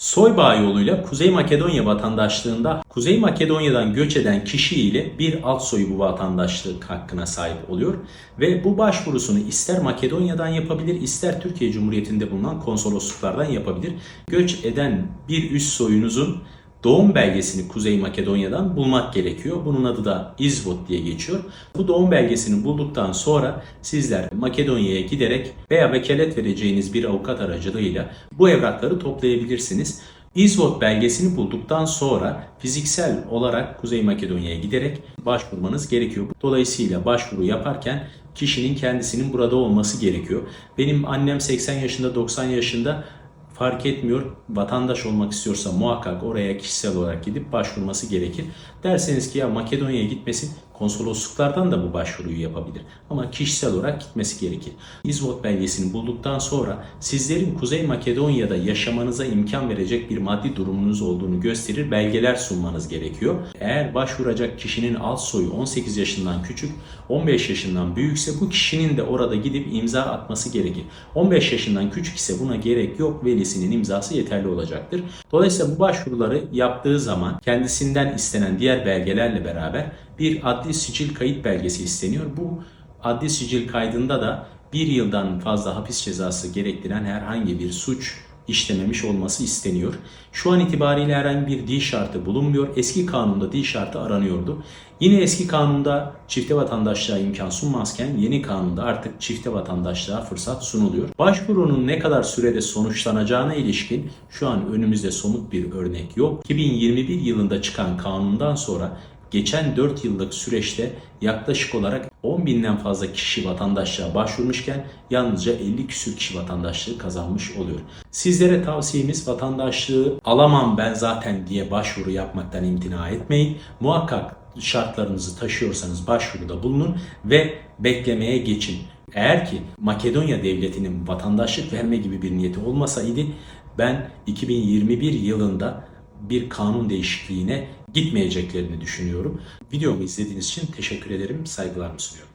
Soybağ yoluyla Kuzey Makedonya vatandaşlığında Kuzey Makedonya'dan göç eden kişi ile bir alt soyu bu vatandaşlık hakkına sahip oluyor ve bu başvurusunu ister Makedonya'dan yapabilir ister Türkiye Cumhuriyeti'nde bulunan konsolosluklardan yapabilir. Göç eden bir üst soyunuzun doğum belgesini Kuzey Makedonya'dan bulmak gerekiyor. Bunun adı da izvot diye geçiyor. Bu doğum belgesini bulduktan sonra sizler Makedonya'ya giderek veya vekalet vereceğiniz bir avukat aracılığıyla bu evrakları toplayabilirsiniz. İzvot belgesini bulduktan sonra fiziksel olarak Kuzey Makedonya'ya giderek başvurmanız gerekiyor. Dolayısıyla başvuru yaparken kişinin kendisinin burada olması gerekiyor. Benim annem 80 yaşında 90 yaşında fark etmiyor. Vatandaş olmak istiyorsa muhakkak oraya kişisel olarak gidip başvurması gerekir. Derseniz ki ya Makedonya'ya gitmesin konsolosluklardan da bu başvuruyu yapabilir. Ama kişisel olarak gitmesi gerekir. İzvot belgesini bulduktan sonra sizlerin Kuzey Makedonya'da yaşamanıza imkan verecek bir maddi durumunuz olduğunu gösterir belgeler sunmanız gerekiyor. Eğer başvuracak kişinin alt soyu 18 yaşından küçük, 15 yaşından büyükse bu kişinin de orada gidip imza atması gerekir. 15 yaşından küçük ise buna gerek yok. Velisinin imzası yeterli olacaktır. Dolayısıyla bu başvuruları yaptığı zaman kendisinden istenen diğer belgelerle beraber bir adli sicil kayıt belgesi isteniyor. Bu adli sicil kaydında da bir yıldan fazla hapis cezası gerektiren herhangi bir suç işlememiş olması isteniyor. Şu an itibariyle herhangi bir dil şartı bulunmuyor. Eski kanunda dil şartı aranıyordu. Yine eski kanunda çifte vatandaşlığa imkan sunmazken yeni kanunda artık çifte vatandaşlığa fırsat sunuluyor. Başvurunun ne kadar sürede sonuçlanacağına ilişkin şu an önümüzde somut bir örnek yok. 2021 yılında çıkan kanundan sonra geçen 4 yıllık süreçte yaklaşık olarak 10 binden fazla kişi vatandaşlığa başvurmuşken yalnızca 50 küsür kişi vatandaşlığı kazanmış oluyor. Sizlere tavsiyemiz vatandaşlığı alamam ben zaten diye başvuru yapmaktan imtina etmeyin. Muhakkak şartlarınızı taşıyorsanız başvuruda bulunun ve beklemeye geçin. Eğer ki Makedonya devletinin vatandaşlık verme gibi bir niyeti olmasaydı ben 2021 yılında bir kanun değişikliğine gitmeyeceklerini düşünüyorum. Videomu izlediğiniz için teşekkür ederim, saygılarımı sunuyorum.